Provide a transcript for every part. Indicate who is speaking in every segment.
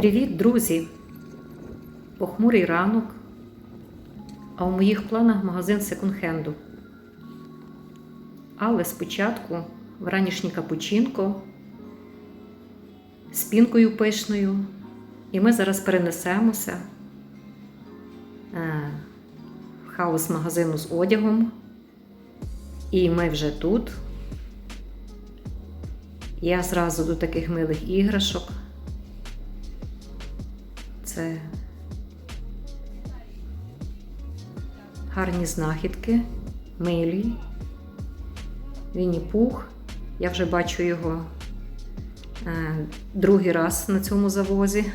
Speaker 1: Привіт, друзі! Похмурий ранок, а у моїх планах магазин секонд-хенду. Але спочатку вранішній капучинко з пінкою пишною, і ми зараз перенесемося е, в хаос магазину з одягом. І ми вже тут. Я зразу до таких милих іграшок. Це гарні знахідки, милі, Вінні Пух. Я вже бачу його е, другий раз на цьому завозі.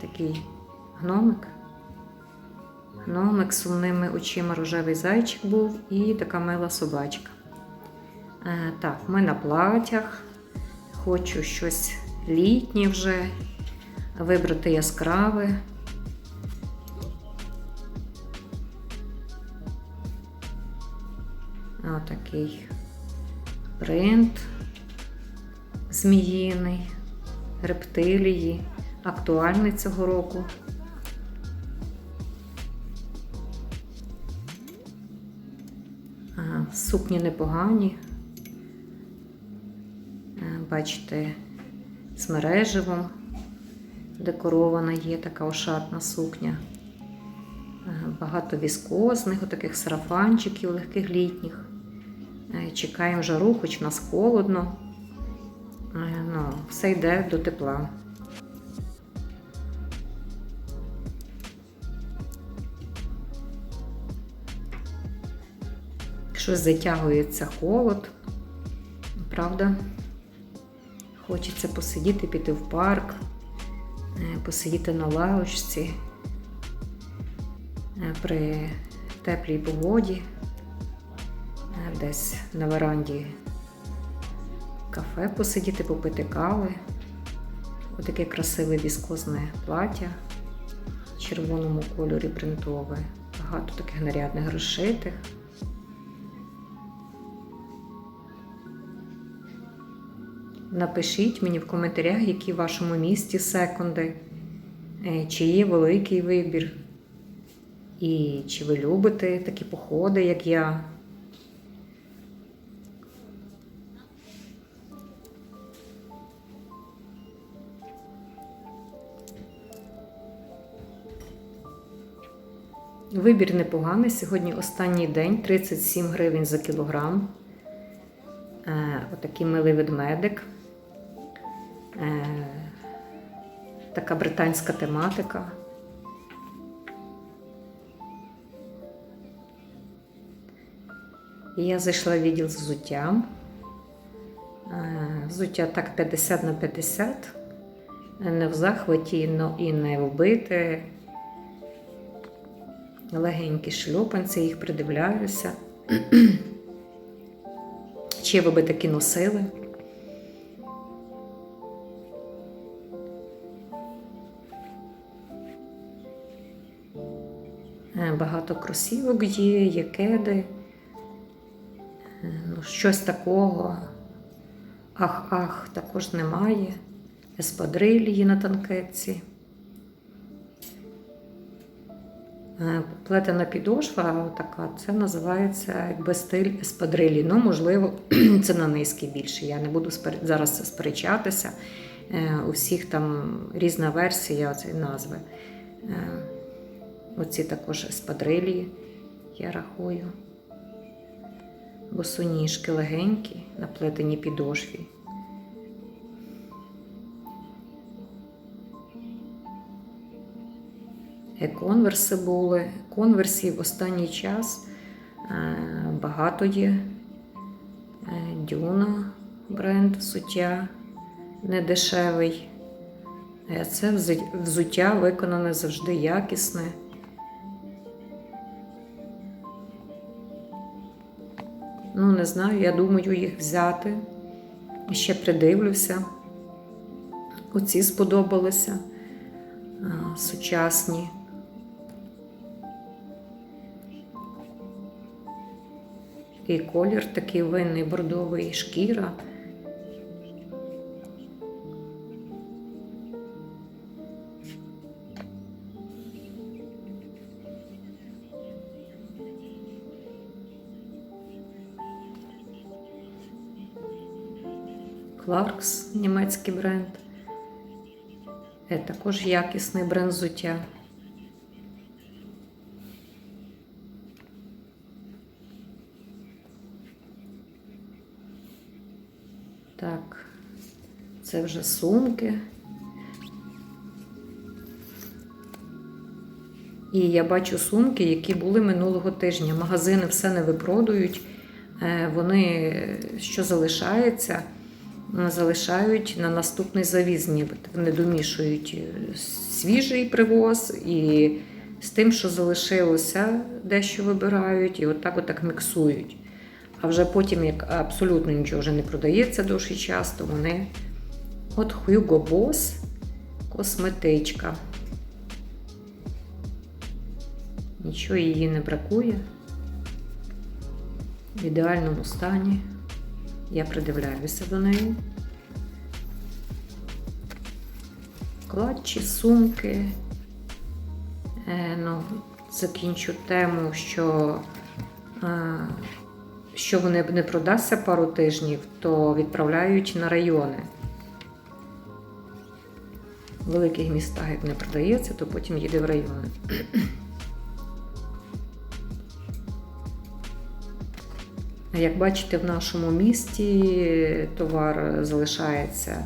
Speaker 1: Такий гномик. Гномик з сумними очима рожевий зайчик був і така мила собачка. Е, так, ми на платях. Хочу щось літнє вже, вибрати яскраве. Отакий принт зміїний, рептилії, актуальний цього року. Сукні непогані. Е, Бачите, з мереживом декорована є така ошатна сукня. Е, Багато віскозних, отаких сарафанчиків легких літніх. Е, Чекаємо жару, хоч в нас холодно. Е, Ну, все йде до тепла. Щось затягується холод, правда? Хочеться посидіти, піти в парк, е, посидіти на лавочці е, при теплій погоді, е, десь на веранді кафе посидіти, попити кави. Отаке красиве віскозне плаття в червоному кольорі принтове. Багато таких нарядних розшитих. Напишіть мені в коментарях, які в вашому місті секунди, е, чи є великий вибір. І чи ви любите такі походи, як я. Вибір непоганий. Сьогодні останній день 37 гривень за кілограм. Е, Отакий милий ведмедик. Е, Така британська тематика. І я зайшла в відділ з взуттям. Е, Взуття так 50 на 50. Не в захваті, і не вбите. Легенькі шльопанці, їх придивляюся. Чи ви би такі носили? Кросівок є, є кеди. Е, Ну, щось такого. Ах-ах, також немає. Еспадрилії на танкетці. Е, Плетена підошва така, це називається якби стиль еспадрилі. Ну, можливо, це на низький більше. Я не буду зараз сперечатися. Е, У всіх там різна версія цієї назви. Оці також еспадрилі, я рахую. Босоніжки легенькі, на плетеній підошві. Е, Конверси були. Конверсів в останній час е, багато є. Е, Дюна бренд взуття недешевий. Це взуття виконане завжди якісне. Ну, не знаю, я думаю їх взяти. Ще придивлюся. Оці сподобалися сучасні. І колір такий винний бордовий шкіра. Clarks, німецький бренд. Е, також якісний бренд взуття. Так, це вже сумки. І я бачу сумки, які були минулого тижня. Магазини все не випродують. Е, Вони, що залишається, залишають на наступний завіз, нібито. Вони домішують е, свіжий привоз і з тим, що залишилося, дещо вибирають, і отак отак міксують. А вже потім, як абсолютно нічого вже не продається довший час, то вони. От Hugo Boss косметичка. Нічого її не бракує. В ідеальному стані. Я придивляюся до неї. Клатчі, сумки. Е, ну, закінчу тему, що е, що вони не продасться пару тижнів, то відправляють на райони. В великих містах, як не продається, то потім їде в райони. Як бачите, в нашому місті товар залишається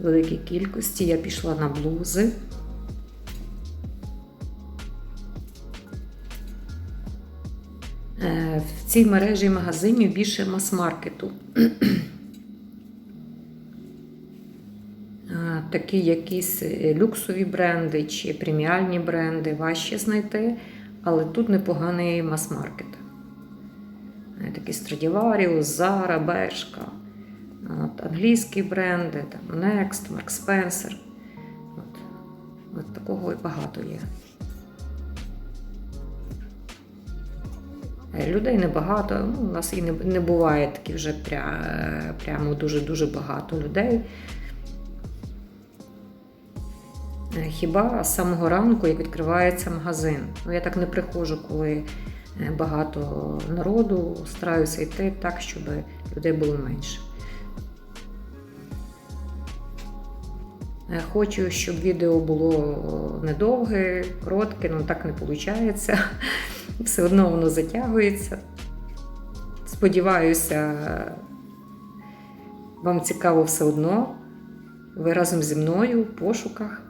Speaker 1: в великій кількості. Я пішла на блузи. Е, В цій мережі магазинів більше мас-маркету. Е, Такі якісь люксові бренди чи преміальні бренди важче знайти, але тут непоганий мас-маркет. Такі Zara, Bershka, от, англійські бренди, там Next, Mark Spencer. От, от такого і багато є. Е, Людей небагато, ну, у нас і не, не буває такі вже пря, прямо дуже-дуже багато людей. Е, Хіба з самого ранку, як відкривається магазин. Ну, я так не приходжу, коли багато народу, стараюся йти так, щоб людей було менше. Хочу, щоб відео було недовге, коротке, але так не виходить. Все одно воно затягується. Сподіваюся, вам цікаво все одно. Ви разом зі мною в пошуках.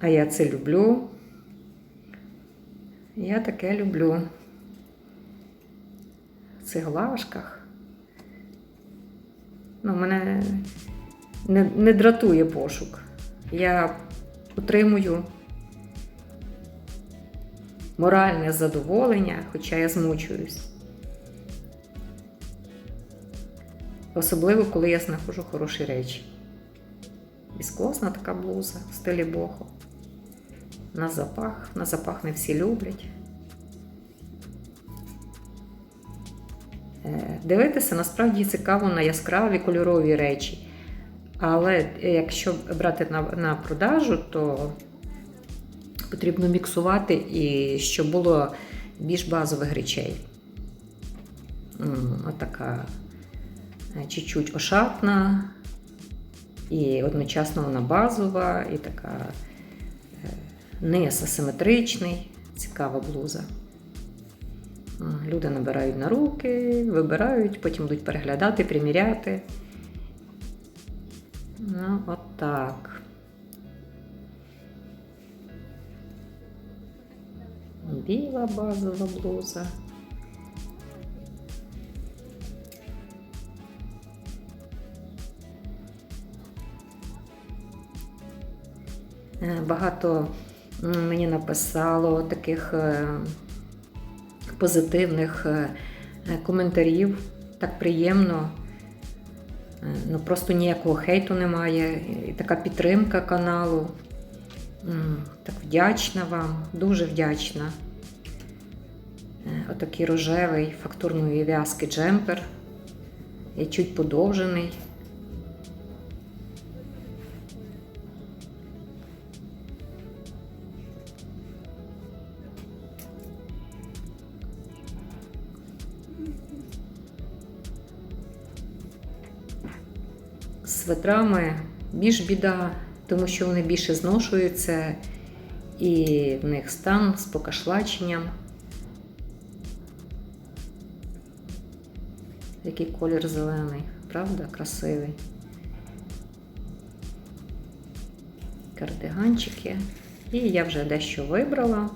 Speaker 1: А я це люблю. Я таке люблю. В цеглашках. Ну, мене не, не дратує пошук. Я отримую моральне задоволення, хоча я змучуюсь. Особливо, коли я знаходжу хороші речі. Віскозна така блуза в стилі бохо. На запах. На запах не всі люблять. Е, Дивитися насправді цікаво на яскраві кольорові речі. Але якщо брати на, на продажу, то потрібно міксувати і щоб було більш базових речей. Отака е, чуть-чуть ошатна, і одночасно вона базова, і така е, низ асиметричний, цікава блуза. Люди набирають на руки, вибирають, потім будуть переглядати, приміряти. Ну, от так. Біла базова блуза. Е, Багато мені написало таких е, позитивних е, е, коментарів. Так приємно. Ну, просто ніякого хейту немає. І така підтримка каналу. Так вдячна вам, дуже вдячна. Отакий рожевий фактурної в'язки джемпер. І чуть подовжений. Свитрами більш біда, тому що вони більше зношуються і в них стан з покашлаченням. Який колір зелений, правда? Красивий. Кардиганчики. І я вже дещо вибрала.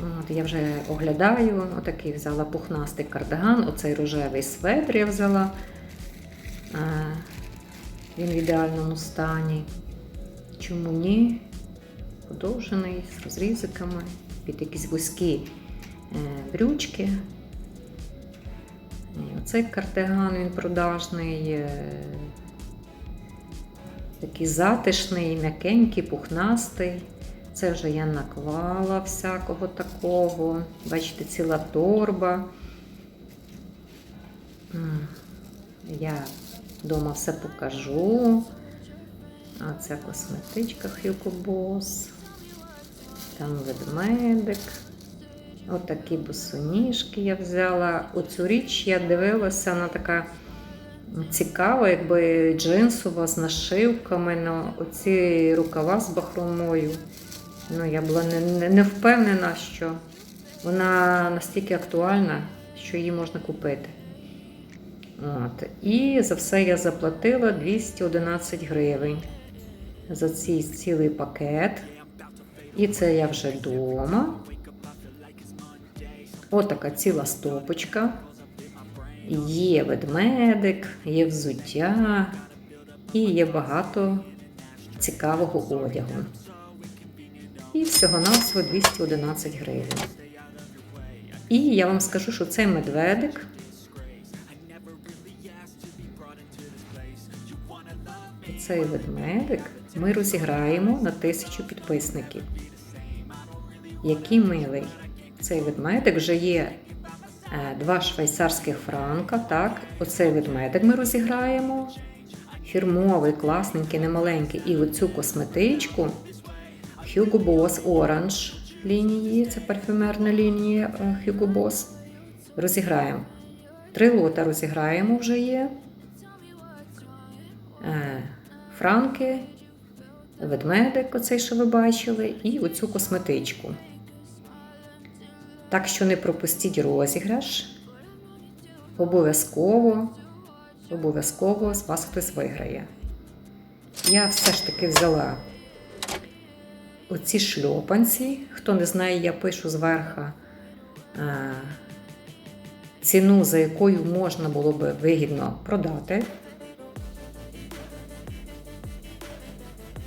Speaker 1: От, я вже оглядаю, отакий взяла пухнастий кардиган, оцей рожевий светр я взяла. Він в ідеальному стані. Чому ні? Подовжений, з розрізиками, під якісь вузькі е, брючки. Оцей кардиган він продажний, е, такий затишний, м'якенький, пухнастий. Це вже я наклала всякого такого. Бачите, ціла торба. Я вдома все покажу. А це косметичка Hugo Boss. Там ведмедик. Отакі босоніжки я взяла. Оцю річ я дивилася, вона така цікава, якби джинсова з нашивками на оці рукава з бахромою. Ну, я була не, не впевнена, що вона настільки актуальна, що її можна купити. От. І за все я заплатила 211 гривень за цей цілий пакет. І це я вже вдома. Отака ціла стопочка. Є ведмедик, є взуття і є багато цікавого одягу. І всього-навсього 211 гривень. І я вам скажу, що цей медведик цей ведмедик ми розіграємо на тисячу підписників. Який милий. Цей ведмедик вже є е, два швейцарських франка. Так, оцей ведмедик ми розіграємо. Фірмовий, класненький, немаленький. І оцю косметичку Hugo Boss Orange лінії, це парфюмерна лінія е, Hugo Boss. Розіграємо. Три лота розіграємо вже є. Франки, ведмедик, оцей, що ви бачили, і оцю косметичку. Так що не пропустіть розіграш. Обов'язково, обов'язково з вас хтось виграє. Я все ж таки взяла оці шльопанці. Хто не знає, я пишу зверху е, ціну, за якою можна було би вигідно продати.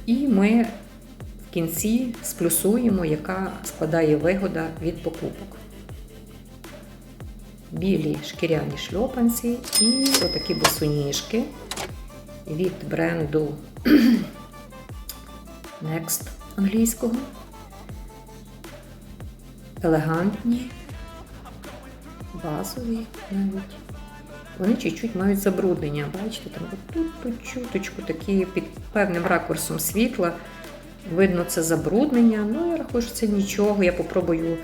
Speaker 1: І ми в кінці сплюсуємо, яка складає вигода від покупок. Білі шкіряні шльопанці і отакі босоніжки від бренду Next англійського. Елегантні, базові навіть. Вони чуть-чуть мають забруднення. Бачите, там тут, тут чуточку такі під певним ракурсом світла. Видно, це забруднення. Ну, я рахую, що це нічого. Я попробую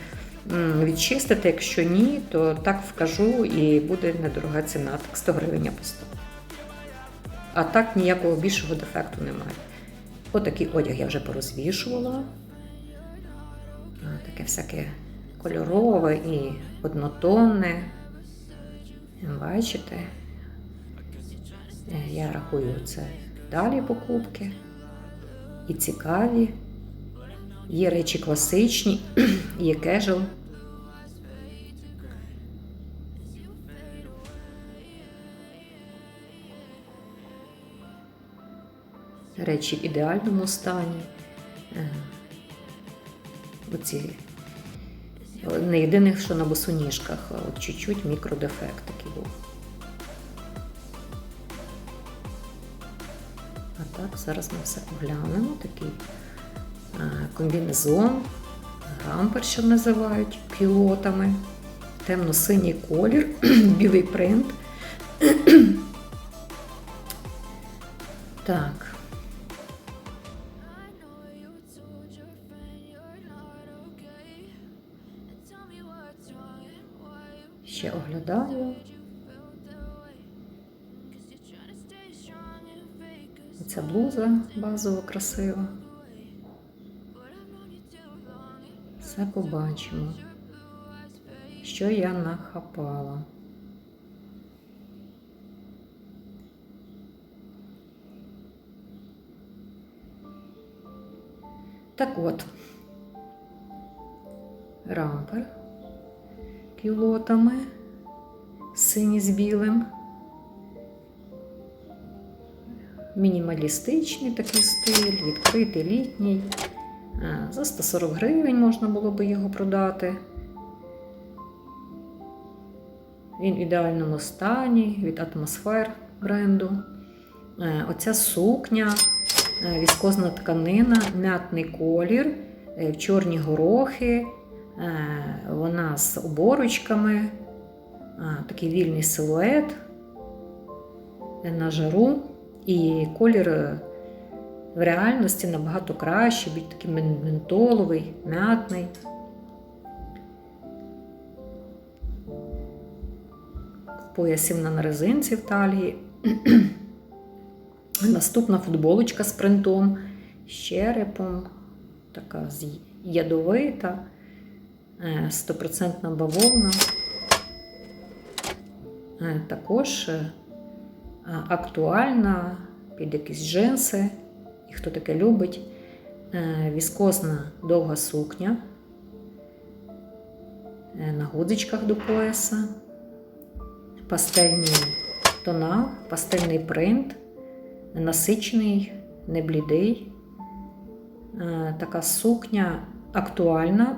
Speaker 1: відчистити. Якщо ні, то так вкажу і буде недорога ціна. Так 100 гривень поставлю. А так ніякого більшого дефекту немає. Отакий одяг я вже порозвішувала. Таке всяке кольорове і однотонне. Бачите? Е, Я рахую це далі покупки. І цікаві. Є речі класичні, є кежел. Речі в ідеальному стані. Е, Оці не єдине, що на босоніжках, от чуть-чуть мікродефект такий був. Так, зараз ми все оглянемо. Такий е, комбінезон, гампер, що називають пілотами, темно-синій колір, білий принт. Так. Блуза базово красива. Все побачимо, що я нахапала. Так от, рампер кілотами, синій з білим. Мінімалістичний такий стиль, відкритий літній. Е, За 140 гривень можна було би його продати. Він в ідеальному стані від атмосфер бренду. Е, Оця сукня, е, віскозна тканина, м'ятний колір, чорні горохи. Вона з оборочками, такий вільний силует на жару. І колір е, в реальності набагато кращий, більш такий ментоловий, м'ятний. В поясі на резинці в талії. Наступна футболочка з принтом, з черепом, така ядовита, е, стопроцентна бавовна. Е, Також актуальна під якісь джинси, і хто таке любить. Е, Віскозна довга сукня е, на гудзичках до пояса, пастельні тона, пастельний принт, насичений, не блідий. Е, Така сукня актуальна.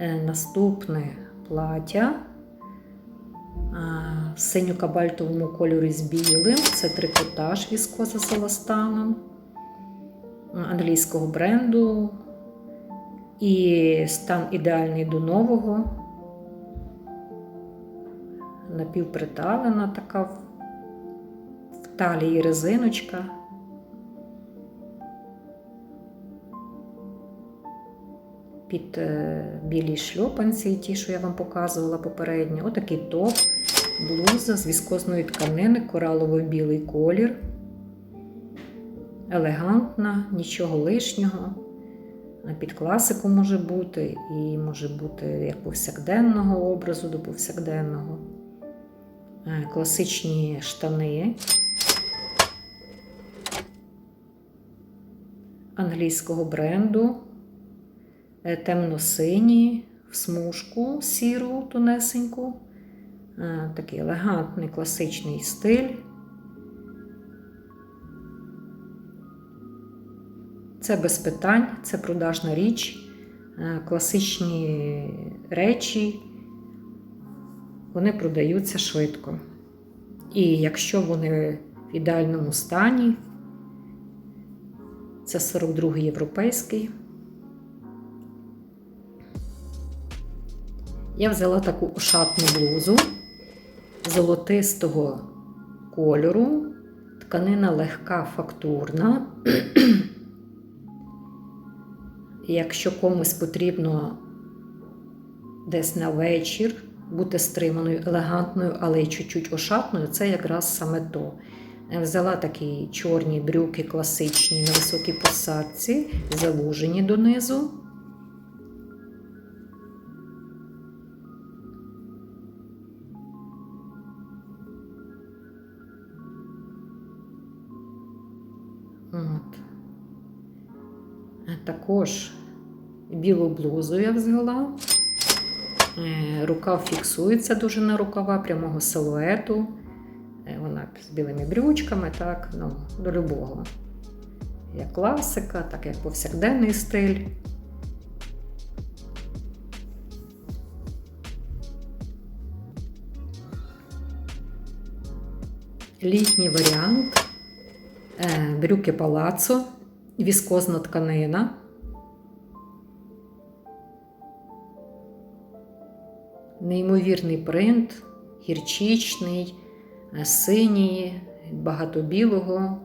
Speaker 1: Наступне плаття в синьо-кабальтовому кольорі з білим. Це трикотаж віскоза з англійського бренду. І стан ідеальний до нового. Напівприталена така в талії резиночка. Під е, білі шльопанці, ті, що я вам показувала попередньо. Отакий топ, блуза з віскозної тканини, коралово-білий колір. Елегантна, нічого лишнього. Під класику може бути, і може бути як повсякденного образу до повсякденного. Е, Класичні штани англійського бренду темно-сині, в смужку сіру тонесеньку. Е, Такий елегантний класичний стиль. Це без питань, це продажна річ, Е, класичні речі, вони продаються швидко. І якщо вони в ідеальному стані, це 42-й європейський. Я взяла таку ошатну блузу золотистого кольору, тканина легка фактурна. Якщо комусь потрібно десь на вечір бути стриманою, елегантною, але й чуть-чуть ошатною, це якраз саме то. Взяла такі чорні брюки класичні на високій посадці, завужені донизу. Також білу блузу я взяла. Е, Рукав фіксується дуже на рукава прямого силуету. Е, Вона з білими брючками, так, ну, до любого. Як класика, так як повсякденний стиль. Літній варіант. Е, Брюки палацо, віскозна тканина. Неймовірний принт, гірчичний, е, синій, багато білого.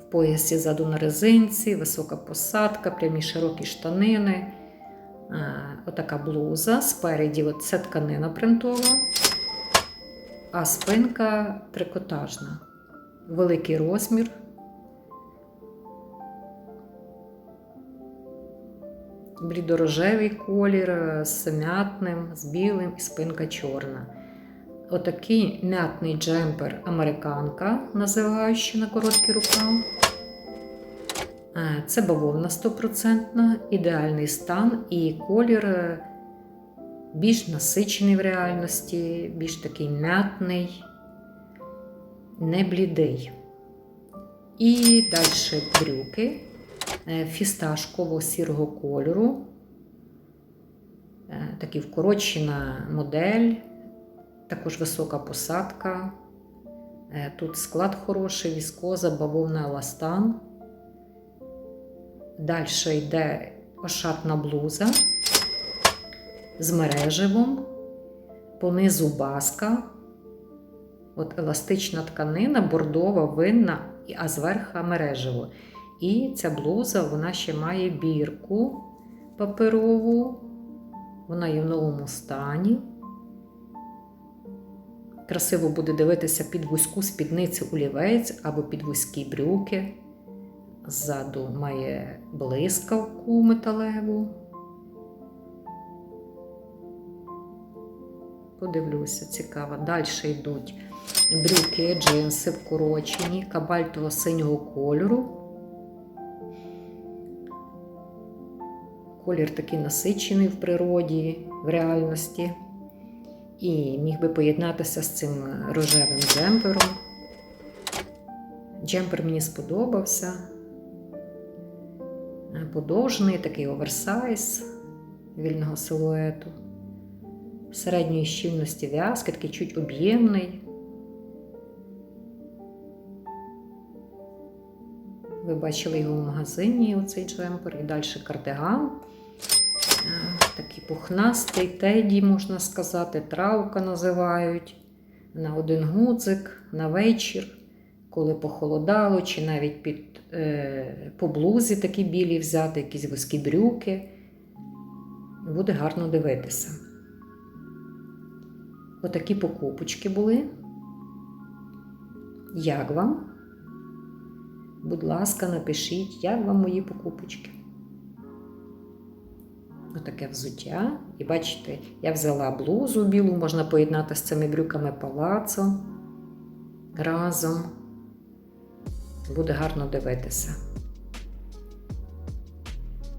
Speaker 1: В поясі ззаду на резинці, висока посадка, прямі широкі штанини. Е, Отака блуза. Спереді це тканина принтова, а спинка трикотажна. Великий розмір. Блідорожевий колір е, з м'ятним, з білим і спинка чорна. Отакий м'ятний джемпер американка, називаючи на короткий рукав. Е, Це бавовна 100%, ідеальний стан і колір е, більш насичений в реальності, більш такий м'ятний, не блідий. І далі брюки фісташково-сірого кольору. Е, Такий вкорочена модель, також висока посадка. Е, Тут склад хороший, віскоза, бавовна еластан. Далі йде ошатна блуза з мереживом, понизу баска, от еластична тканина, бордова, винна, а зверху мережево. І ця блуза вона ще має бірку паперову, вона є в новому стані. Красиво буде дивитися під вузьку спідницю олівець або під вузькі брюки. Ззаду має блискавку металеву. Подивлюся, цікаво. Далі йдуть брюки, джинси вкорочені, кабальтово-синього кольору. Колір такий насичений в природі, в реальності. І міг би поєднатися з цим рожевим джемпером. Джемпер мені сподобався. Подовжений, такий оверсайз вільного силуету, середньої щільності в'язки, такий чуть об'ємний. Ви бачили його в магазині, оцей джемпер, і далі кардиган. Е, Такий пухнастий, теді, можна сказати, травка називають. На один гудзик, на вечір, коли похолодало, чи навіть під, е, по блузі такі білі взяти, якісь вузькі брюки. Буде гарно дивитися. Отакі покупочки були. Як вам? Будь ласка, напишіть, як вам мої покупочки. Отаке взуття. І бачите, я взяла блузу білу, можна поєднати з цими брюками палацо разом. Буде гарно дивитися.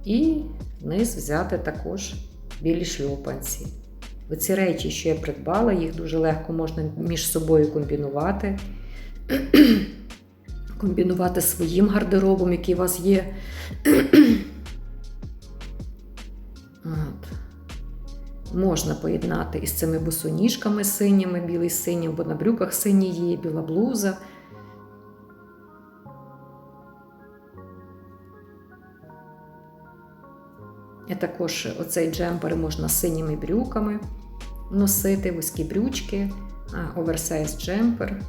Speaker 1: І вниз взяти також білі шльопанці. Оці речі, що я придбала, їх дуже легко можна між собою комбінувати. Комбінувати своїм гардеробом, який у вас є. От. Можна поєднати із цими босоніжками синіми, білий з синім, бо на брюках синій є, біла блуза. І також оцей джемпер можна синіми брюками носити, вузькі брючки, оверсайз джемпер.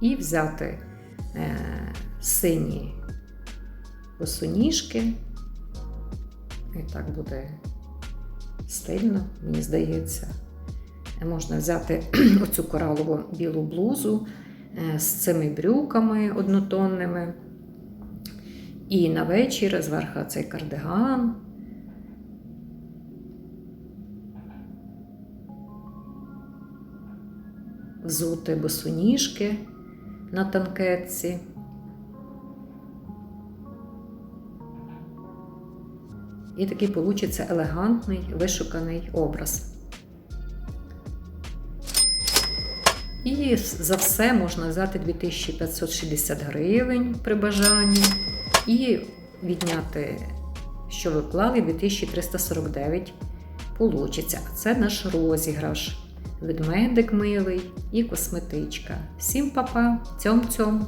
Speaker 1: І взяти е, сині босоніжки. І так буде стильно, мені здається. Можна взяти оцю коралову білу блузу е, з цими брюками однотонними. І на вечір зверху цей кардиган. Взути босоніжки на танкетці. І такий получиться елегантний, вишуканий образ. І за все можна взяти 2560 гривень при бажанні і відняти, що ви вклали, 2349 получиться. Це наш розіграш. Ведмедик милий і косметичка. Всім па-па, цьом-цьом!